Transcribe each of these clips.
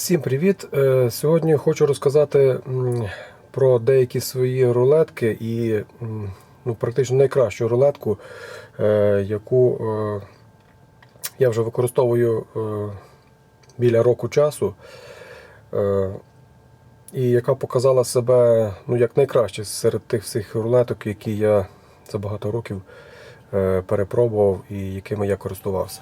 Всім привіт! Е, Сьогодні хочу розказати про деякі свої рулетки і ну, практично найкращу рулетку, е, яку е, я вже використовую біля року часу, і яка показала себе ну, як найкраще серед тих всіх рулеток, які я за багато років перепробував і якими я користувався.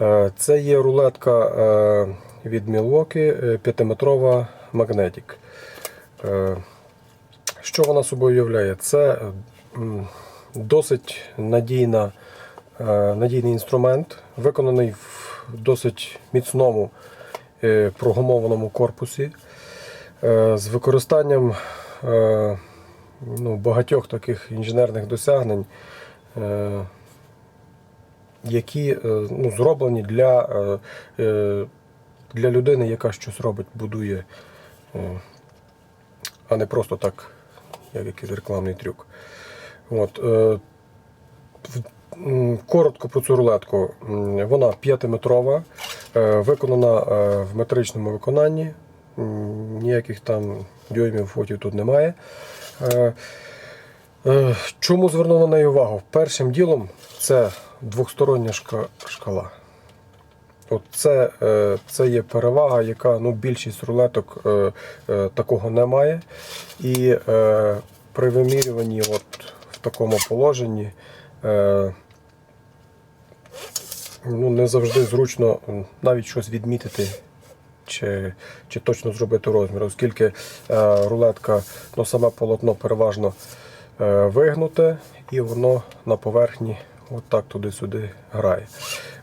Е, Це є рулетка е, від Milwaukee 5-метрова Magnetic. Е, Що вона собою являє? Це досить надійна, надійний інструмент, виконаний в досить міцному прогумованому корпусі з використанням ну, багатьох таких інженерних досягнень. Які е, ну, зроблені для, е, е, для людини, яка щось робить, будує, а не просто так, як якийсь рекламний трюк. От, Коротко про цю рулетку. Вона 5-метрова, е, виконана в метричному виконанні. Ніяких там дюймів, фотів тут немає. Чому звернув на неї увагу? Першим ділом це двостороння шка- шкала. От це, е, це є перевага, яка ну, більшість рулеток е, е, такого не має. І е, при вимірюванні от в такому положенні е, ну, не завжди зручно навіть щось відмітити. Чи, чи точно зробити розмір, оскільки е, рулетка, ну, саме полотно переважно е, вигнуте, і воно на поверхні отак туди-сюди грає.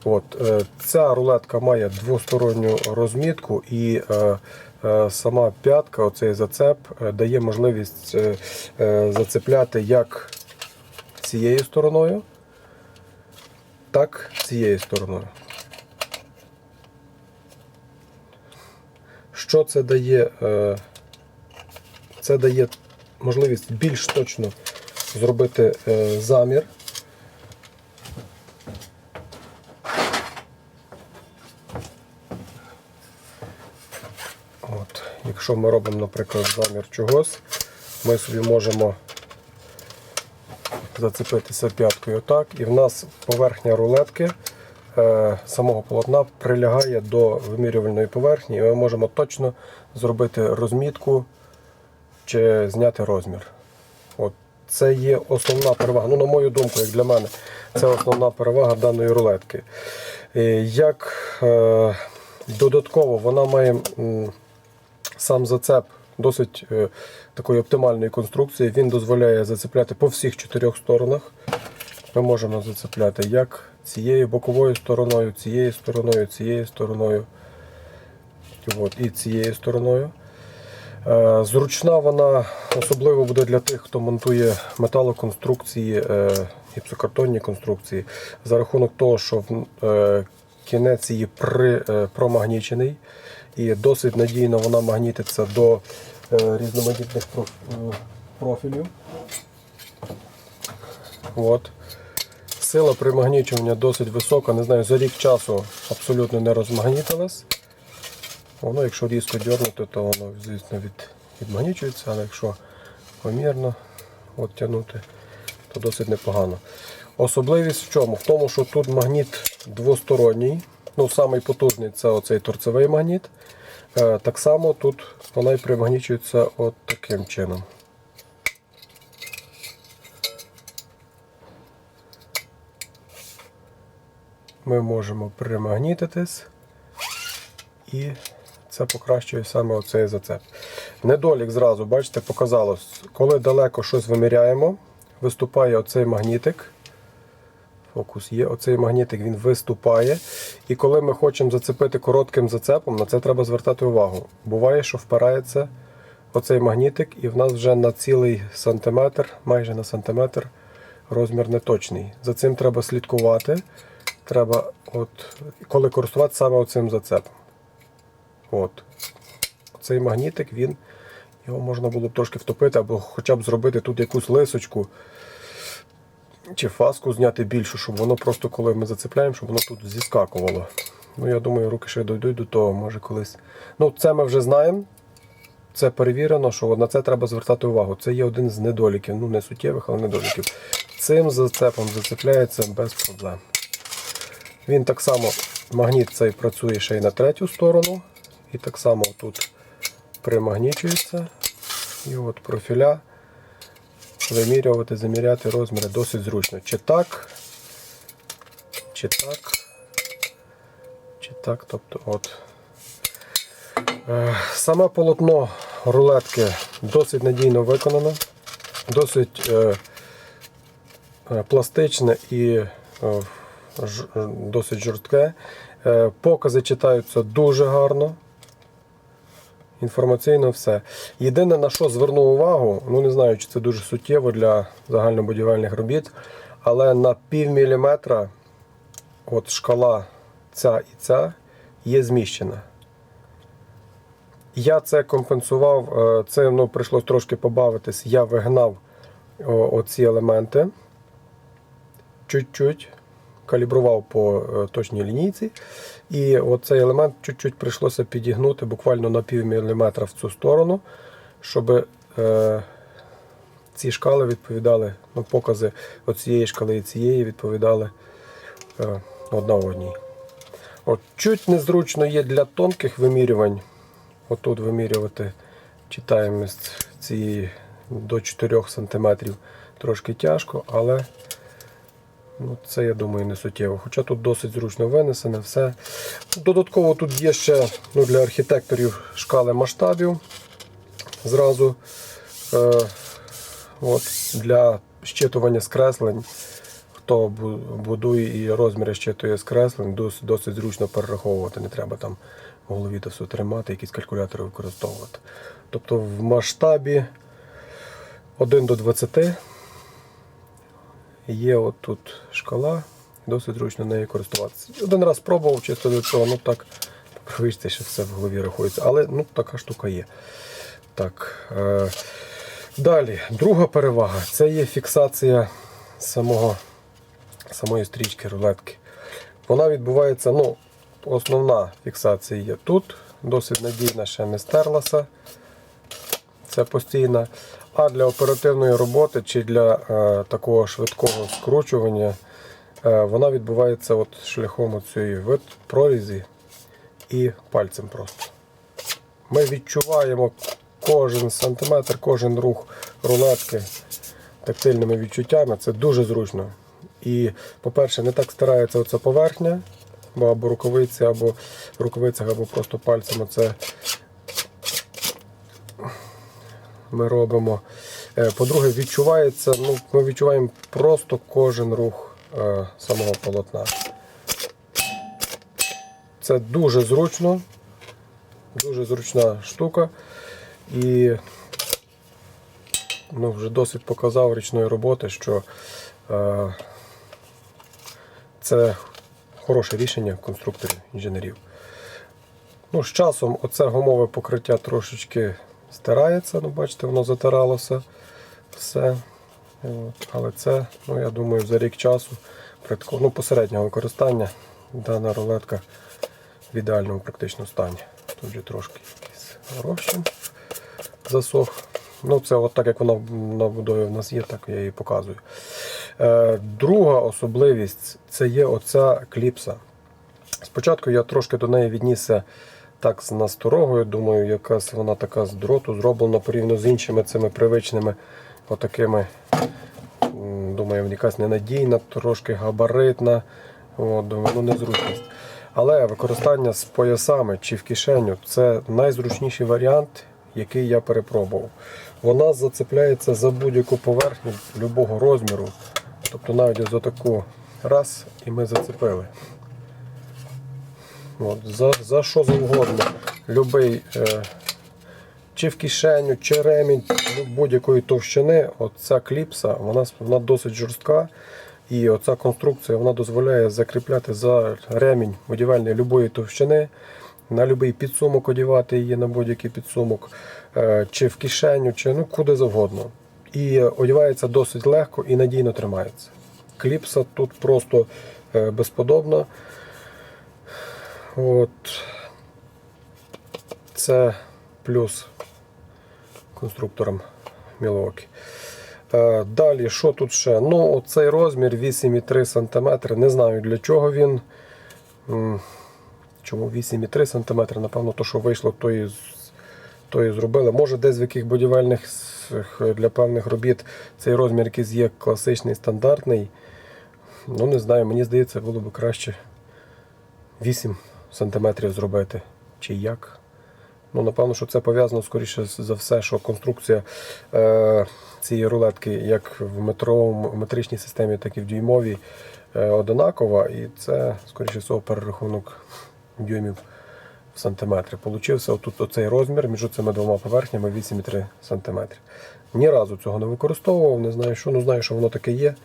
От, е, ця рулетка має двосторонню розмітку, і е, е, сама п'ятка, оцей зацеп, дає можливість зацепляти як цією стороною, так цією стороною. Що це дає? Це дає можливість більш точно зробити замір. От, якщо ми робимо, наприклад, замір чогось, ми собі можемо зацепитися п'яткою отак, і в нас поверхня рулетки е, самого полотна прилягає до вимірювальної поверхні, і ми можемо точно зробити розмітку чи зняти розмір. От це є основна перевага. Ну, на мою думку, як для мене, це основна перевага даної рулетки. Як е, додатково вона має сам зацеп досить е, такої оптимальної конструкції. Він дозволяє зацепляти по всіх чотирьох сторонах. Ми можемо зацепляти як цією боковою стороною, цією стороною, цією стороною от, і цією стороною. Е, Зручна вона особливо буде для тих, хто монтує металоконструкції, е, гіпсокартонні конструкції, за рахунок того, що кінець її при, промагнічений і досить надійно вона магнітиться до е, різноманітних е, профілів. От. Сила примагнічування досить висока, не знаю, за рік часу абсолютно не розмагнітилась. Воно, якщо різко дернути, то воно, звісно, від, відмагнічується, але якщо помірно от тягнути, то досить непогано. Особливість в чому? В тому, що тут магніт двосторонній. Ну, самий це оцей торцевий магніт. Е, так само тут вона і примагнічується от таким чином. Ми можемо примагнітитись і це покращує саме оцей зацеп. Недолік зразу, бачите, показалось, коли далеко щось виміряємо, виступає оцей магнітик. Фокус є, оцей магнітик він виступає. І коли ми хочемо зацепити коротким зацепом, на це треба звертати увагу. Буває, що впирається оцей магнітик, і в нас вже на цілий сантиметр, майже на сантиметр, розмір неточний. За цим треба слідкувати. Треба, от, коли користуватися саме оцим зацепом. От. Цей магнітик, він, його можна було б трошки втопити, або хоча б зробити тут якусь лисочку, чи фаску зняти більшу, щоб воно просто, коли ми зацепляємо, щоб воно тут зіскакувало. Ну, я думаю, руки ще дійдуть до того, може колись. Ну, це ми вже знаємо. Це перевірено, що на це треба звертати увагу. Це є один з недоліків, ну не суттєвих, але недоліків. Цим зацепом зацепляється без проблем. Він так само, магніт цей працює ще й на третю сторону. І так само тут примагнічується. І от профіля вимірювати, заміряти розміри досить зручно. Чи так, чи так, чи так, тобто от. Е, Саме полотно рулетки досить надійно виконано, досить е, е, пластичне і е, досить жорстке. Е, Покази читаються дуже гарно. Інформаційно все. Єдине на що звернув увагу, ну не знаю, чи це дуже суттєво для загальнобудівельних робіт, але на пів міліметра от шкала ця і ця є зміщена. Я це компенсував, е, це ну, прийшлось трошки побавитись. Я вигнав оці елементи чуть-чуть, калібрував по е, точній лінійці. І оцей елемент чуть-чуть прийшлося підігнути буквально на пів міліметра в цю сторону, щоб е, ці шкали відповідали, ну, покази оцієї шкали і цієї відповідали е, одна одній. От, чуть незручно є для тонких вимірювань. Отут вимірювати читаємість цієї до 4 см трошки тяжко, але ну, це, я думаю, не суттєво. Хоча тут досить зручно винесене все. Додатково тут є ще ну, для архітекторів шкали масштабів зразу. Е, от, для щитування скреслень. Хто будує і розміри щитує скреслень, досить, досить зручно перераховувати. Не треба там в голові то все тримати, якісь калькулятори використовувати. Тобто в масштабі 1 до 20 є от тут шкала, досить зручно нею користуватися. Один раз пробував чисто до цього, ну так, вийшли, що все в голові рахується. Але ну, така штука є. Так, е, далі, друга перевага це є фіксація самого, самої стрічки рулетки. Вона відбувається, ну, основна фіксація є тут, досить надійна, ще не стерлася. Це постійна. А для оперативної роботи чи для е, такого швидкого скручування е, вона відбувається от шляхом цієї прорізі і пальцем просто. Ми відчуваємо кожен сантиметр, кожен рух рулетки тактильними відчуттями. Це дуже зручно. І, по-перше, не так старається оця поверхня, бо або рукавиці, або в рукавицях, або просто пальцем це ми робимо. Е, По-друге, відчувається, ну, ми відчуваємо просто кожен рух е, самого полотна. Це дуже зручно, дуже зручна штука. І ну, вже досить показав річної роботи, що е, це хороше рішення конструкторів, інженерів. Ну, з часом оце гумове покриття трошечки стирається, ну, бачите, воно затиралося все. Але це, ну, я думаю, за рік часу ну, посереднього використання дана рулетка в ідеальному практично стані. Тут вже трошки розчин засох. Ну, це от так, як вона на будові в нас є, так я її показую. Е, друга особливість це є оця кліпса. Спочатку я трошки до неї віднісся так з насторогою. Думаю, якась вона така з дроту зроблена порівняно з іншими цими привичними отакими. Думаю, якась ненадійна, трошки габаритна. От, ну незручність. Але використання з поясами чи в кишеню це найзручніший варіант, який я перепробував. Вона зацепляється за будь-яку поверхню любого розміру. Тобто навіть за таку раз і ми зацепили. От, за, за що завгодно. Любий, е, чи в кишеню, чи ремінь ну, будь-якої товщини, оця кліпса, вона, вона досить жорстка. І оця конструкція вона дозволяє закріпляти за ремінь будівельної любої товщини, на будь-який підсумок одягати її на будь-який підсумок, е, чи в кишеню, чи ну, куди завгодно. І одягається досить легко і надійно тримається. Кліпса тут просто е, безподобна. От. Це плюс конструкторам Milwaukee. Е, Далі, що тут ще? Ну, оцей розмір 8,3 см. Не знаю для чого він. Чому 8,3 см? Напевно, то, що вийшло, то і, то і зробили. Може, десь в яких будівельних для певних робіт цей розмір якийсь є класичний, стандартний. Ну, не знаю, мені здається, було б краще 8 см зробити. Чи як. Ну, напевно, що це пов'язано скоріше за все, що конструкція е, цієї рулетки як в метровому, в метричній системі, так і в дюймовій е, одинакова. І це, скоріше всього, перерахунок дюймів в сантиметри. Получився отут оцей розмір між цими двома поверхнями 8,3 см. Ні разу цього не використовував, не знаю, що, ну знаю, що воно таке є.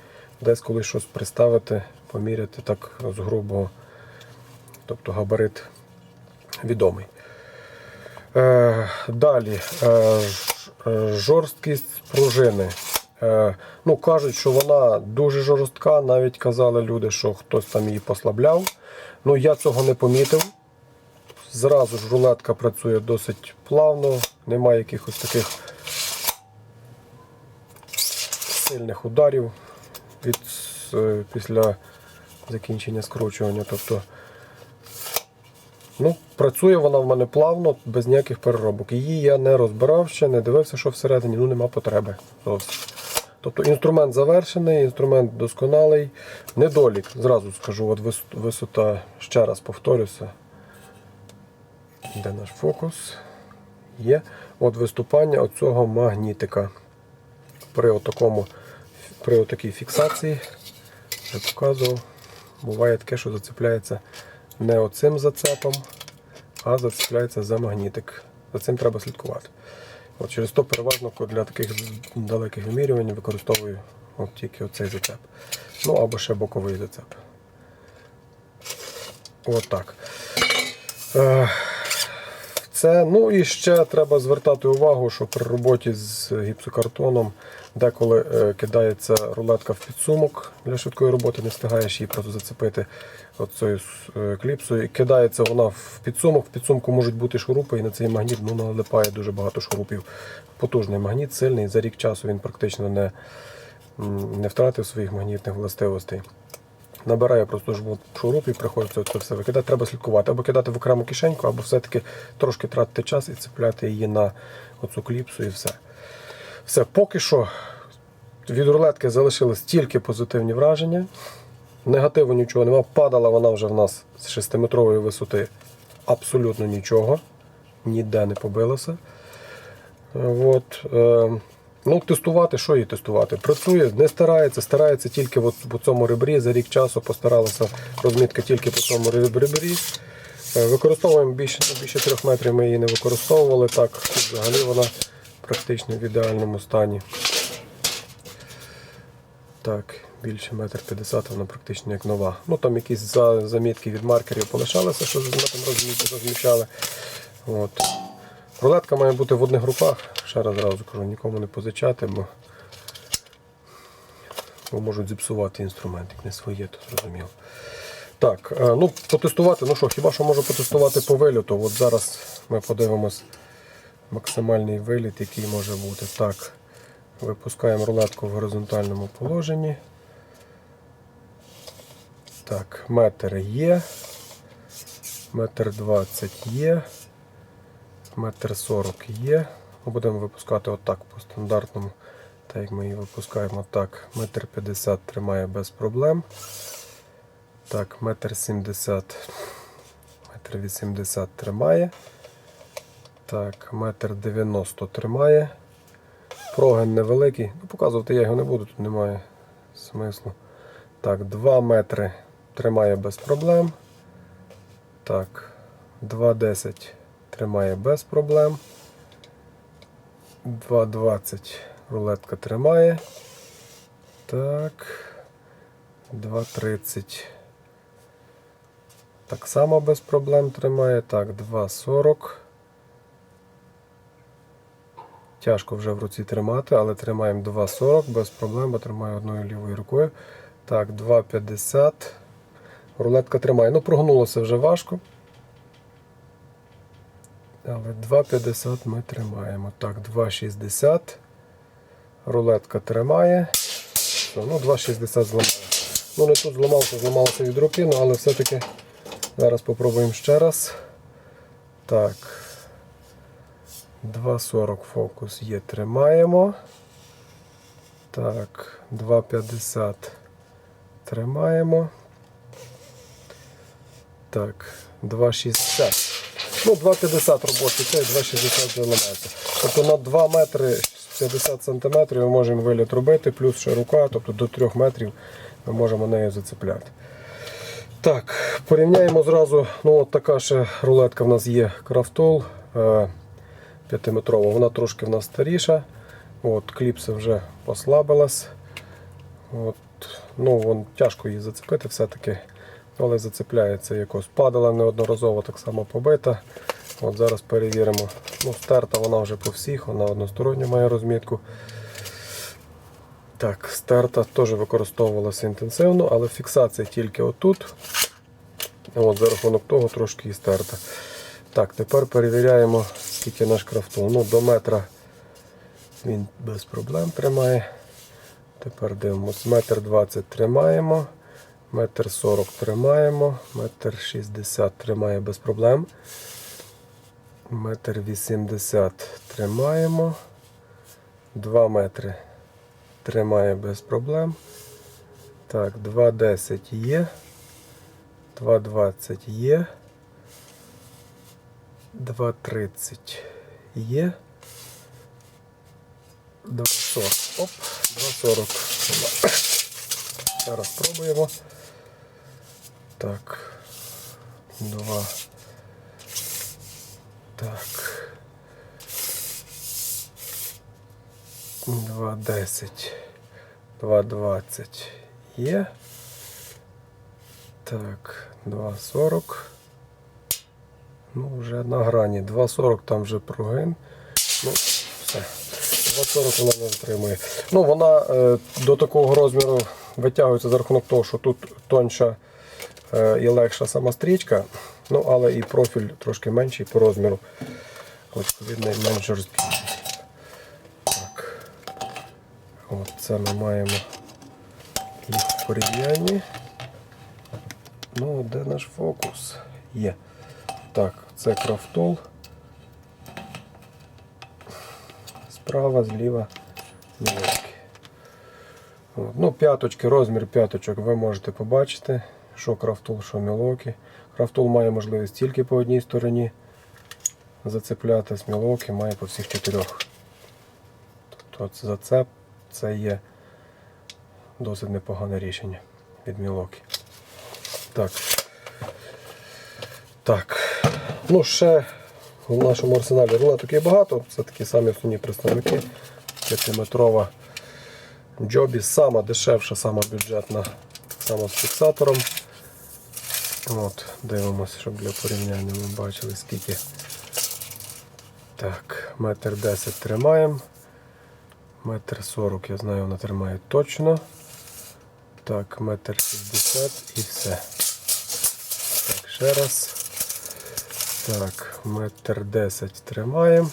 Десь колись щось приставити, поміряти так з грубого. Тобто габарит відомий. Е, далі е, е, жорсткість пружини. Ну, кажуть, що вона дуже жорстка. Навіть казали люди, що хтось там її послабляв. Ну, я цього не помітив. Зразу ж рулетка працює досить плавно, немає якихось таких сильних ударів від, після закінчення скручування. Тобто, Ну, працює вона в мене плавно, без ніяких переробок. Її я не розбирав ще, не дивився, що всередині, ну нема потреби. Тобто інструмент завершений, інструмент досконалий. Недолік, зразу скажу, от висота, ще раз повторюся. Де наш фокус? Є. От виступання оцього магнітика. При отакому, при отакій фіксації, я показував, буває таке, що зацепляється не оцим зацепом, а зацепляється за магнітик. За цим треба слідкувати. От через то переважно для таких далеких вимірювань використовую от тільки оцей зацеп. Ну або ще боковий зацеп. От. Е, Це, ну і ще треба звертати увагу, що при роботі з гіпсокартоном деколи е, кидається рулетка в підсумок для швидкої роботи, не встигаєш її просто зацепити оцею е, кліпсою. І кидається вона в підсумок. В підсумку можуть бути шурупи, і на цей магніт ну, налипає дуже багато шурупів. Потужний магніт, сильний. За рік часу він практично не, не втратив своїх магнітних властивостей. Набирає просто жмут шуруп і приходиться це все викидати. Треба слідкувати. Або кидати в окрему кишеньку, або все-таки трошки тратити час і цепляти її на оцю кліпсу і все. Все, поки що від рулетки залишились тільки позитивні враження. Негативу нічого нема. Падала вона вже в нас з 6-метрової висоти абсолютно нічого. Ніде не побилася. От, е, ну, тестувати, що її тестувати? Працює, не старається, старається тільки от по цьому ребрі. За рік часу постаралася розмітка тільки по цьому ребрі. Е, Використовуємо більше, більше 3 метрів ми її не використовували. Так, взагалі вона практично в ідеальному стані. Так, більше метр п'ятдесят, вона практично як нова. Ну там якісь замітки від маркерів полишалися, що розміт- розмічали. От. Рулетка має бути в одних групах. Ще раз зразу кажу, нікому не позичати, бо, бо можуть зіпсувати інструмент, як не своє, то зрозуміло. Так, е, ну потестувати, ну що, хіба що можу потестувати по вильоту. От зараз ми подивимось максимальний виліт, який може бути. Так, випускаємо рулетку в горизонтальному положенні. Так, метр є. Метр двадцять є. Метр сорок є. Будемо випускати отак по стандартному. Так як ми її випускаємо так. Метр п'ятдесят тримає без проблем. Так, метр сімдесят. Метр вісімдесят тримає. Так, метр дев'яносто тримає. Прогин невеликий. Ну, показувати я його не буду, тут немає смислу. Так, 2 метри тримає без проблем. Так, 2,10 тримає без проблем. 2,20 рулетка тримає. Так. 2,30. Так само без проблем тримає. Так, 2,40. Тяжко вже в руці тримати, але тримаємо 2,40 без проблем, бо тримаю одною лівою рукою. Так, 2,50. Рулетка тримає. Ну, прогнулося вже важко. Але 2,50 ми тримаємо. Так, 2,60. Рулетка тримає. Все, ну, 2,60 зламає. Ну, не тут зламався, зламалося від руки, ну, але все-таки зараз спробуємо ще раз. Так. 2,40 фокус є, тримаємо. Так, 2,50 тримаємо. Так, 2,60. Ну, 2,50 робочий цей, 2,60 заламається. Тобто на 2 метри 50 сантиметрів ми можемо виліт робити, плюс ще рука, тобто до 3 метрів ми можемо нею зацепляти. Так, порівняємо зразу. Ну, от така ще рулетка в нас є Крафтол 5-метрова. Вона трошки в нас старіша. От, кліпса вже послабилась. От, ну, вон, тяжко її зацепити все-таки, але зацепляється якось. Падала неодноразово так само побита. От Зараз перевіримо. Ну, Стерта вона вже по всіх, вона односторонню має розмітку. Так, стерта теж використовувалася інтенсивно, але фіксація тільки отут. От, За рахунок того трошки і стерта. Так, тепер перевіряємо, скільки наш крафтол. Ну, до метра він без проблем тримає. Тепер дивимось. Метр 20 тримаємо. Метр 40 тримаємо. Метр 60 тримає без проблем. Метр 80 тримаємо. 2 метри тримає без проблем. Так, 2,10 є. 2,20 є. 2,30 є. 2,40. Оп, 2,40. Зараз пробуємо. Так. 2. Так. 2,10. 2,20 є. Так, 2,40. Ну, вже на грані. 2,40 там вже прогин. Ну, все. 2,40 вона не витримує. Ну, вона е, до такого розміру витягується за рахунок того, що тут тонша е, і легша сама стрічка. Ну, але і профіль трошки менший по розміру. Відповідно, і менш жорсткий. Так. От це ми маємо їх в порівнянні. Ну, де наш фокус? Є. Так, це крафтол. Справа, зліва мілочки. Ну, п'яточки, розмір п'яточок ви можете побачити, що крафтол, що мілокі. Крафтол має можливість тільки по одній стороні зацепляти, смілоки має по всіх чотирьох. Тобто це зацеп це є досить непогане рішення від мілоки. Так. Так. Ну, ще в нашому арсеналі рулеток є багато. Це такі самі основні представники. 5-метрова Джобі, сама дешевша, сама бюджетна, само з фіксатором. От, Дивимося, щоб для порівняння ми бачили скільки. Так, метр 10 тримаємо. Метр 40, я знаю, вона тримає точно. Так, метр 60 і все. Так, ще раз. Так, метр 10 тримаємо.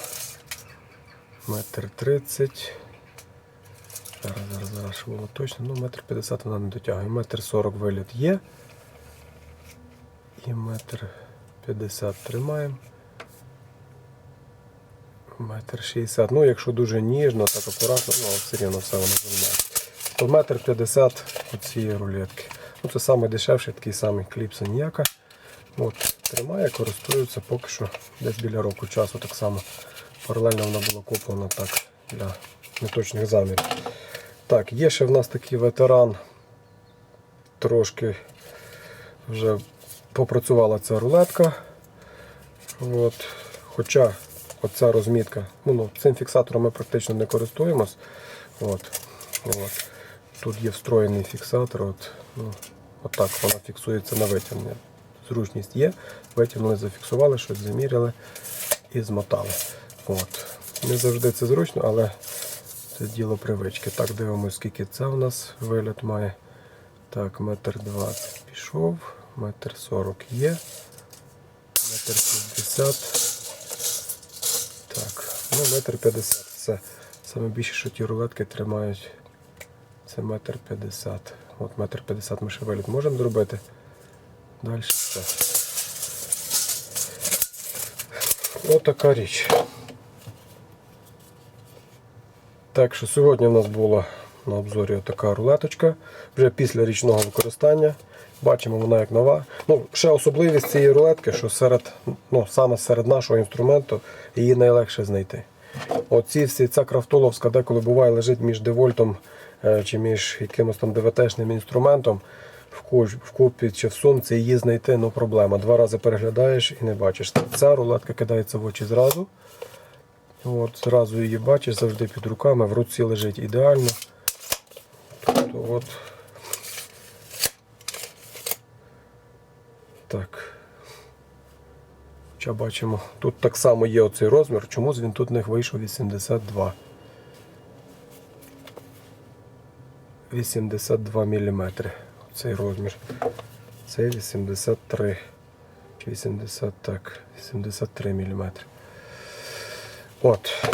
Метр 30. Зараз, зараз, зараз, було точно. Ну, метр 50 вона не дотягує. Метр 40 виліт є. І метр 50 тримаємо. Метр 60. Ну, якщо дуже ніжно, так акуратно, ну, все рівно все воно займає. То метр 50 цієї рулетки. Ну, це саме дешевший, такий самий кліпса ніяка. От, тримає, користуються поки що десь біля року часу так само. Паралельно вона була куплена так для неточних замірів. Так, є ще в нас такий ветеран. Трошки вже попрацювала ця рулетка. От. Хоча оця розмітка, ну, ну, цим фіксатором ми практично не користуємось. От. От. Тут є встроєний фіксатор. От. Ну, отак вона фіксується на витягнення. Зручність є, витягнули, зафіксували, щось заміряли і змотали. От. Не завжди це зручно, але це діло привички. Так, дивимося, скільки це у нас вигляд має. Так, метр двадцять пішов, метр сорок є, метр шістдесят. Ну, метр п'ятдесят. Все. Саме більше, що ті рулетки тримають. Це метр п'ятдесят. От метр п'ятдесят ми ще виліт можемо зробити. Далі все. Ось така річ. Так що сьогодні в нас була на обзорі така рулеточка. Вже після річного використання. Бачимо, вона як нова. Ну, ще особливість цієї рулетки, що серед, ну, саме серед нашого інструменту її найлегше знайти. Оці всі, ця крафтоловська деколи буває лежить між девольтом е, чи між якимось там ДВТшним інструментом в купі чи в сумці, її знайти ну проблема. Два рази переглядаєш і не бачиш. Ця рулетка кидається в очі зразу. От, зразу її бачиш, завжди під руками, в руці лежить ідеально. Тобто, от. Так. Хоча бачимо, тут так само є оцей розмір, чомусь він тут них вийшов 82. 82 мм. Цей розмір. Це 83. Чи 80, так, 83 мм. От.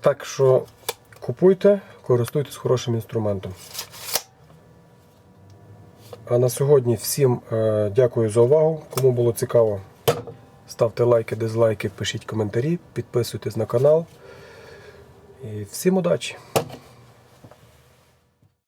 Так що купуйте, користуйтесь хорошим інструментом. А на сьогодні всім е, дякую за увагу. Кому було цікаво, ставте лайки, дизлайки, пишіть коментарі, підписуйтесь на канал. І всім удачі!